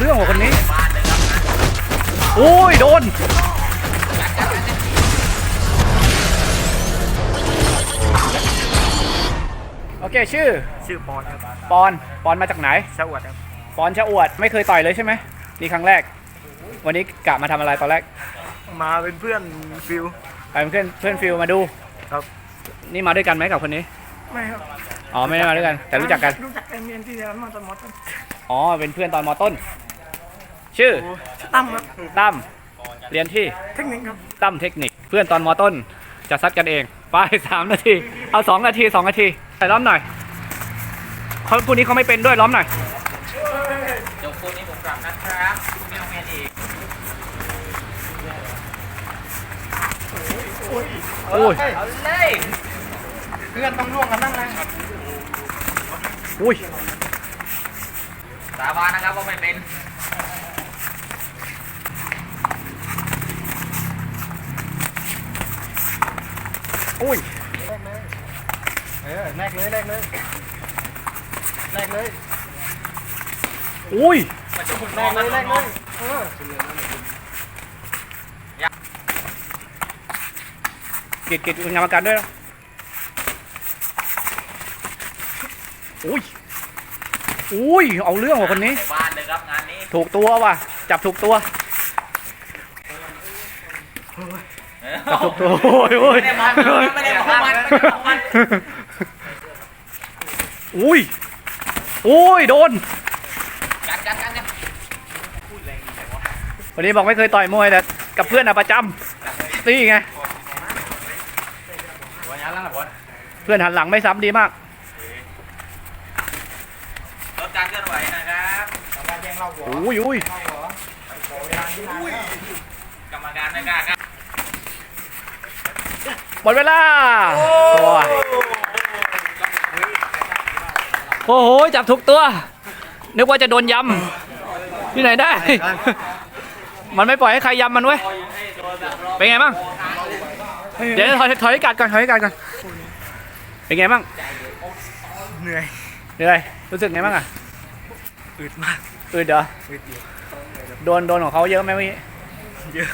เรื่องว่ะคนนี้โอ้ยโดนโอเคชื่อชื่อปอนครับปอนปอนมาจากไหนชาวอวดครับปอนชะอวดไม่เคยต่อยเลยใช่ไหมนี่ครั้งแรก วันนี้กะมาทำอะไรตอนแรก มาเป็นเพื่อนฟิวไปเป็นเพื่อนเพื่อนฟิลมาดู ครับนี่มาด้วยกันไหมกับคนนี้ไม่ครับอ๋อไม่ได้มาด้วยกัน แต่รู้จักกัน รู้จักกันเรียนที่เดียวกันมาตอนมอต้นอ๋อเป็นเพื่อนตอนมต้น ชื่อตั้มครับตั้มเรียนที่เทคนิคครับตั้มเทคนิค เพื่อนตอนมต้น จะซัดกันเอง ไปสามนาที เอาสองนาทีสองนาทีใส่ล้อมหน่อยเขาคู่นี้เขาไม่เป็นด้วยล้อมหน่อยเดี๋ยวคู่นี้ผมกลับนะครับไม่เอาเงินอีกโอ้ยเอาเลยเพื่อนต้องร่วมกันนั่งเลยอุ้ยสาบานนะครับว่าไม่เป็น อุ้ยเออแรกเลยแรกเลยแรกเลยอุ้ยมาจะคุณแรน้องกเลยแรกเลยเออกิดกิดเป็นกรรมการด้วยนะอุ้ยอุ้ย เอาเรื่องว่ะคนนี้ในบ้านเลยครับงานนี้ ถูกตัวว่ะ จับถูกตัว จับถูกตัวโอ้ยโอ้ยไม่ได้มันไม่ได้ของมันไม่ได้ของมัน อุ้ยอุ้ยโดนกันกันกันกันวันนี้บอกไม่เคยต่อยมวยแต่กับเพื่อนอะประจำนี่ไงวันนี้แล้วครับบอสเพื่อนหันหลังไม่ซ้ำดีมากลดการเคลื่อนไหวนะครับอุ้ยอุ้ยกรรมการไม่กล้าครับห มดเวลา โอ้ยโอ้โห จับถูกตัว นึกว่าจะโดนยำ ที่ไหนได้ มันไม่ปล่อยให้ใครยำมันเว้ย เป็นไงบ้าง เดี๋ยวถอยถอยให้กัดก่อนถอยให้กัดก่อน เป็นไงบ้าง เหนื่อย เหนื่อย รู้สึกไงบ้างอะ อึดมากอืดเหรออึดอยู่โดนโดนของเขาเยอะไหมเมื่อกี้ เยอะ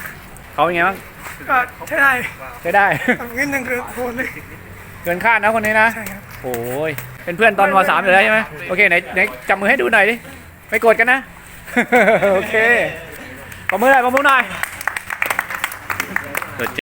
เขาเป็นไงบ้างก็ใช่ได้ใช้ได้ นิดนึงคือโดนเลยเกินคาดนะคนนี้นะใช่ครับโอ้ยเป็นเพื่อนตอนมสามอยู่แล้วใช่ไหมโอเคไหนไหนจับมือให้ดูหน่อยดิไม่โกรธกันนะ โอเคปมมือหน่อยปมมือหน่อย